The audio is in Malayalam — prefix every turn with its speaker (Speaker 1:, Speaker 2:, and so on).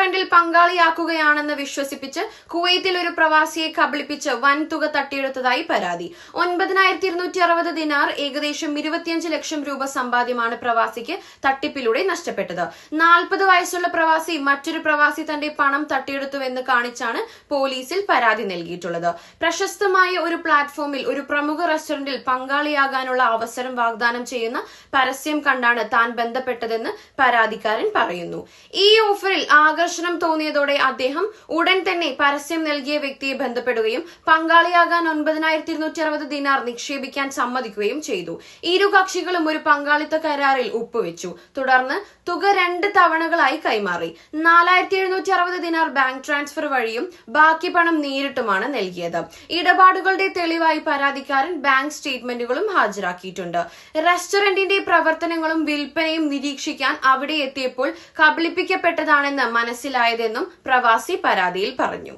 Speaker 1: റെസ്റ്റോറന്റിൽ പങ്കാളിയാക്കുകയാണെന്ന് വിശ്വസിപ്പിച്ച് കുവൈത്തിൽ ഒരു പ്രവാസിയെ കബളിപ്പിച്ച് വൻ തുക തട്ടിയെടുത്തതായി പരാതി. ഒൻപതിനായിരത്തി ഇരുന്നൂറ്റി അറുപത് ദിനാർ ഏകദേശം ഇരുപത്തിയഞ്ച് ലക്ഷം രൂപ സമ്പാദ്യമാണ് പ്രവാസിക്ക് തട്ടിപ്പിലൂടെ നഷ്ടപ്പെട്ടത്. നാൽപ്പത് വയസ്സുള്ള പ്രവാസി മറ്റൊരു പ്രവാസി തന്റെ പണം തട്ടിയെടുത്തുവെന്ന് കാണിച്ചാണ് പോലീസിൽ പരാതി നൽകിയിട്ടുള്ളത്. പ്രശസ്തമായ ഒരു പ്ലാറ്റ്ഫോമിൽ ഒരു പ്രമുഖ റെസ്റ്റോറന്റിൽ പങ്കാളിയാകാനുള്ള അവസരം വാഗ്ദാനം ചെയ്യുന്ന പരസ്യം കണ്ടാണ് താൻ ബന്ധപ്പെട്ടതെന്ന് പരാതിക്കാരൻ പറയുന്നു. ഈ ഓഫറിൽ ആകർഷണം തോന്നിയതോടെ അദ്ദേഹം ഉടൻ തന്നെ പരസ്യം നൽകിയ വ്യക്തിയെ ബന്ധപ്പെടുകയും പങ്കാളിയാകാൻ ഒൻപതിനായിരത്തി ഇരുന്നൂറ്റി അറുപത് ദിനാർ നിക്ഷേപിക്കാൻ സമ്മതിക്കുകയും ചെയ്തു. ഇരു കക്ഷികളും ഒരു പങ്കാളിത്ത കരാറിൽ ഒപ്പുവെച്ചു. തുടർന്ന് തുക രണ്ട് തവണകളായി കൈമാറി. നാലായിരത്തി എഴുന്നൂറ്റി അറുപത് ദിനാർ ബാങ്ക് ട്രാൻസ്ഫർ വഴിയും ബാക്കി പണം നേരിട്ടുമാണ് നൽകിയത്. ഇടപാടുകളുടെ തെളിവായി പരാതിക്കാരൻ ബാങ്ക് സ്റ്റേറ്റ്മെന്റുകളും ഹാജരാക്കിയിട്ടുണ്ട്. റെസ്റ്റോറന്റിന്റെ പ്രവർത്തനങ്ങളും വിൽപ്പനയും നിരീക്ഷിക്കാൻ അവിടെ എത്തിയപ്പോൾ കബളിപ്പിക്കപ്പെട്ടതാണെന്ന് മനസ്സിലായതെന്നും പ്രവാസി പരാതിയിൽ പറഞ്ഞു